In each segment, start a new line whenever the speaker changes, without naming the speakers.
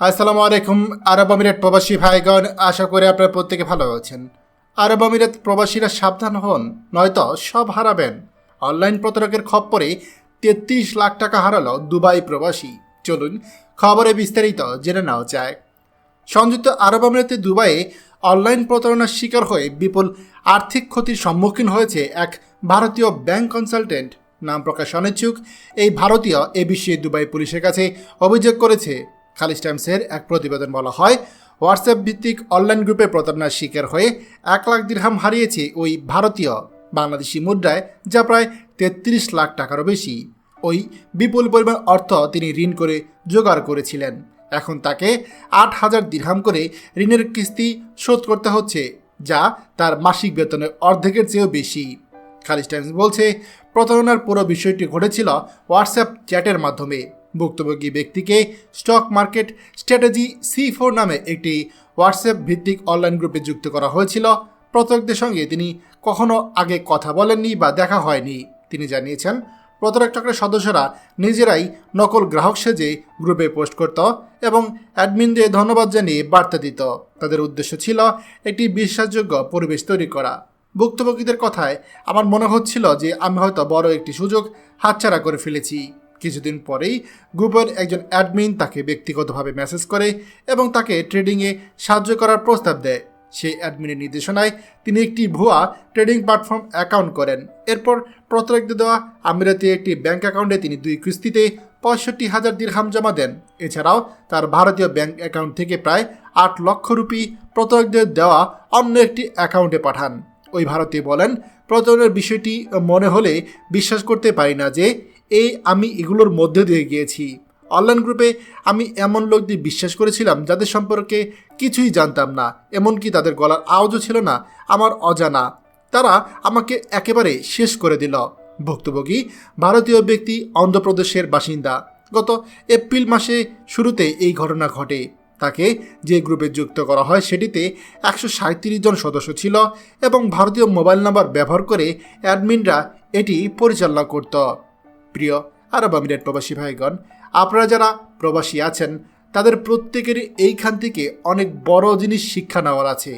আসসালামু আলাইকুম, আরব আমিরাত প্রবাসী ভাইগণ, আশা করি আপনারা প্রত্যেকে ভালো আছেন। আরব আমিরাত প্রবাসীরা সাবধান হন, নয়তো সব হারাবেন। অনলাইন প্রতারকের খপ্পরে তেত্রিশ লাখ টাকা হারালো দুবাই প্রবাসী। চলুন খবরে বিস্তারিত জেনে নেওয়া যায়। সংযুক্ত আরব আমিরাতে দুবাইয়ে অনলাইন প্রতারণার শিকার হয়ে বিপুল আর্থিক ক্ষতির সম্মুখীন হয়েছে এক ভারতীয় ব্যাংক কনসালটেন্ট। নাম প্রকাশ অনিচ্ছুক, এই ভারতীয় এ বিষয়ে দুবাই পুলিশের কাছে অভিযোগ করেছে খালিজ টাইমসের এক প্রতিবেদন বলা হয়, হোয়াটসঅ্যাপ ভিত্তিক অনলাইন গ্রুপে প্রতারণার শিকার হয়ে এক লাখ দিরহাম হারিয়েছে ওই ভারতীয় বাংলাদেশি মুদ্রায়, যা প্রায় তেত্রিশ লাখ টাকারও বেশি। ওই বিপুল পরিমাণ অর্থ তিনি ঋণ করে জোগাড় করেছিলেন। এখন তাকে আট হাজার দিরহাম করে ঋণের কিস্তি শোধ করতে হচ্ছে, যা তার মাসিক বেতনের অর্ধেকের চেয়েও বেশি। খালিজ টাইমস বলছে, প্রতারণার পুরো বিষয়টি ঘটেছিল হোয়াটসঅ্যাপ চ্যাটের মাধ্যমে। ভুক্তভোগী ব্যক্তিকে stock market strategy C four নামে একটি হোয়াটসঅ্যাপ ভিত্তিক অনলাইন গ্রুপে যুক্ত করা হয়েছিল। প্রতারকদের সঙ্গে তিনি কখনো আগে কথা বলেননি বা দেখা হয়নি। তিনি জানিয়েছেন, প্রতারক চক্রের সদস্যরা নিজেরাই নকল গ্রাহক সেজে গ্রুপে পোস্ট করত এবং অ্যাডমিনদের ধন্যবাদ জানিয়ে বার্তা দিত। তাদের উদ্দেশ্য ছিল একটি বিশ্বাসযোগ্য পরিবেশ তৈরি করা। ভুক্তভোগীদের কথায় আমার মনে হচ্ছিল যে আমি হয়তো বড় একটি সুযোগ হাতছাড়া করে ফেলেছি। কিছুদিন পরেই গ্রুপের একজন অ্যাডমিন তাকে ব্যক্তিগতভাবে মেসেজ করে এবং তাকে ট্রেডিংয়ে সাহায্য করার প্রস্তাব দেয়। সেই অ্যাডমিনের নির্দেশনায় তিনি একটি ভুয়া ট্রেডিং প্ল্যাটফর্ম অ্যাকাউন্ট করেন। এরপর প্রতারকদের দেওয়া আমিরাতে একটি ব্যাংক অ্যাকাউন্টে তিনি দুই কিস্তিতে পঁয়ষট্টি হাজার দিরহাম জমা দেন। এছাড়াও তার ভারতীয় ব্যাংক অ্যাকাউন্ট থেকে প্রায় আট লক্ষ রুপি প্রতারকদের দেওয়া অন্য একটি অ্যাকাউন্টে পাঠান। ওই ভারতীয় বলেন, প্রতারণার বিষয়টি মনে হলে বিশ্বাস করতে পারি না যে এই আমি এগুলোর মধ্যে দিয়ে গিয়েছি। অনলাইন গ্রুপে আমি এমন লোকদের বিশ্বাস করেছিলাম যাদের সম্পর্কে কিছুই জানতাম না, এমনকি তাদের গলার আওয়াজও ছিল না, আমার অজানা। তারা আমাকে একেবারে শেষ করে দিল। ভুক্তভোগী, ভারতীয় ব্যক্তি, অন্ধ্রপ্রদেশের বাসিন্দা। গত এপ্রিল মাসে শুরুতে এই ঘটনা ঘটে। তাকে যে গ্রুপে যুক্ত করা হয় সেটিতে একশো সাঁত্রিশ জন সদস্য ছিল এবং ভারতীয় মোবাইল নাম্বার ব্যবহার করে অ্যাডমিনরা এটি পরিচালনা করত। প্রিয় আরব আমিরাত প্রবাসী ভাইগণ, আপনারা যারা প্রবাসী আছেন, তাদের প্রত্যেকেরই এইখান থেকে অনেক বড় জিনিস শিক্ষা নেওয়ার আছে।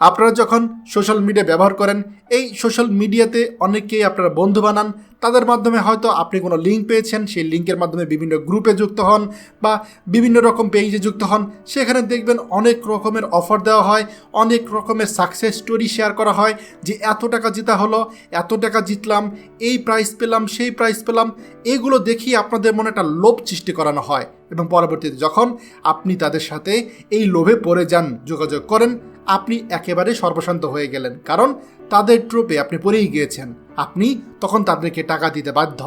আপনারা যখন সোশ্যাল মিডিয়া ব্যবহার করেন, এই সোশ্যাল মিডিয়াতে অনেকেই আপনারা বন্ধু বানান। তাদের মাধ্যমে হয়তো আপনি কোনো লিঙ্ক পেয়েছেন, সেই লিঙ্কের মাধ্যমে বিভিন্ন গ্রুপে যুক্ত হন বা বিভিন্ন রকম পেজে যুক্ত হন। সেখানে দেখবেন অনেক রকমের অফার দেওয়া হয়, অনেক রকমের সাকসেস স্টোরি শেয়ার করা হয় যে এত টাকা জিতা হলো, এত টাকা জিতলাম, এই প্রাইজ পেলাম, সেই প্রাইজ পেলাম। এগুলো দেখিয়ে আপনাদের মনে একটা লোভ সৃষ্টি করানো হয়। এবং পরবর্তীতে যখন আপনি তাদের সাথে এই লোভে পড়ে যান, যোগাযোগ করেন আপনি একেবারে সর্বশান্ত হয়ে গেলেন, কারণ তাদের ট্রুপে আপনি পড়েই গিয়েছেন। আপনি তখন তাদেরকে টাকা দিতে বাধ্য।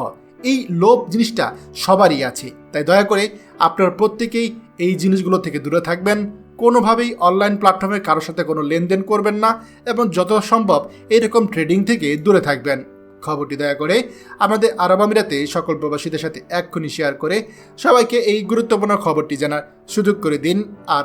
এই লোভ জিনিসটা সবারই আছে। তাই দয়া করে আপনার প্রত্যেকেই এই জিনিসগুলো থেকে দূরে থাকবেন। কোনোভাবেই অনলাইন প্ল্যাটফর্মে কারোর সাথে কোনো লেনদেন করবেন না এবং যত সম্ভব এরকম ট্রেডিং থেকে দূরে থাকবেন। খবরটি দয়া করে আমাদের আরব আমিরাতে সকল প্রবাসীদের সাথে এক্ষুনি শেয়ার করে সবাইকে এই গুরুত্বপূর্ণ খবরটি জানার সুযোগ করে দিন। আর